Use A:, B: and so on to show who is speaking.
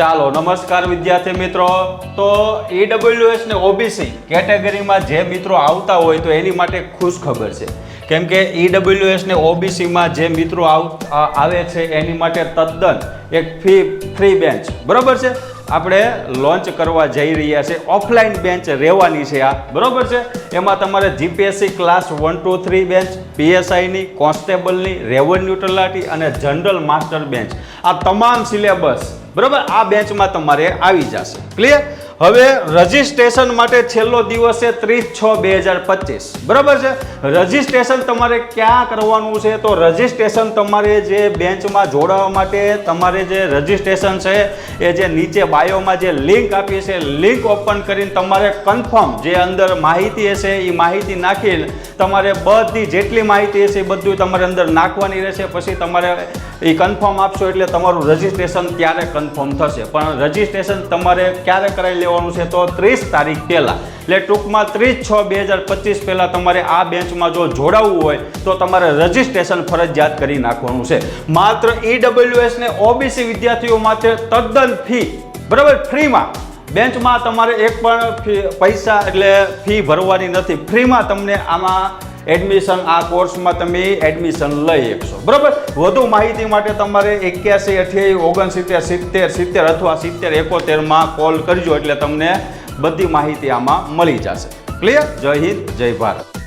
A: ચાલો, નમસ્કાર વિદ્યાર્થી મિત્રો. તો ઈડબ્લ્યુએસ ને ઓબીસી કેટેગરીમાં જે મિત્રો આવતા હોય તો એની માટે ખુશ ખબર છે. કેમ કે ઈડબ્લ્યુએસ ને ઓબીસીમાં જે મિત્રો આવ- છે એની માટે તદ્દન એક ફી, ફ્રી બેન્ચ. બરાબર છે? આપણે લોન્ચ કરવા જઈ રહ્યા છે. ઓફલાઈન બેન્ચ રહેવાની છે આ. બરાબર છે? એમાં તમારે GPSC class one, two, three bench પીએસઆઈની કોન્સ્ટેબલની, રેવન્યુ તલાટી અને જનરલ માસ્ટર બેન્ચ. આ તમામ સિલેબસ બરોબર? આ બેન્ચમાં તમારે આવી જશે. ક્લિયર હવે રજિસ્ટ્રેશન માટે છેલ્લો દિવસ છે ત્રીસ છ બે હજાર પચીસ. બરાબર છે? રજિસ્ટ્રેશન તમારે ક્યાં કરવાનું છે? તો રજિસ્ટ્રેશન તમારે જે બેન્ચમાં જોડાવા માટે તમારે જે રજિસ્ટ્રેશન છે, એ જે નીચે બાયોમાં જે લિંક આપી છે, લિંક ઓપન કરીને તમારે કન્ફર્મ જે અંદર માહિતી હશે એ માહિતી નાખીને તમારે બધી જેટલી માહિતી હશે એ બધું તમારે અંદર નાખવાની રહેશે. પછી તમારે એ કન્ફર્મ આપશો એટલે તમારું રજિસ્ટ્રેશન ત્યારે કન્ફર્મ થશે. પણ રજિસ્ટ્રેશન તમારે ક્યારે કરાવી લેવાનું છે તો ત્રીસ તારીખ પહેલાં. એટલે ટૂંકમાં ત્રીસ છ બે હજાર પચીસ પહેલાં તમારે આ બેન્ચમાં જો જોડાવવું હોય, તો તમારે રજિસ્ટ્રેશન ફરજિયાત કરી નાખવાનું છે. માત્ર ઈડબ્લ્યુએસ ને ઓબીસી વિદ્યાર્થીઓ માટે તદ્દન ફી, બરાબર? ફ્રીમાં. બેન્ચમાં તમારે એક પણ પૈસા એટલે ફી ભરવાની નથી. ફ્રીમાં તમને આમાં એડમિશન આ કોર્સમાં તમે એડમિશન લઈ શકશો. બરાબર? વધુ માહિતી માટે તમારે એક્યાસી અઠ્યાવીસ ઓગણસિત્તેર સિત્તેર સિત્તેર અથવા સિત્તેર એકોતેરમાં કોલ કરજો એટલે તમને બધી માહિતી આમાં મળી જશે. ક્લિયર જય હિન્દ, જય ભારત.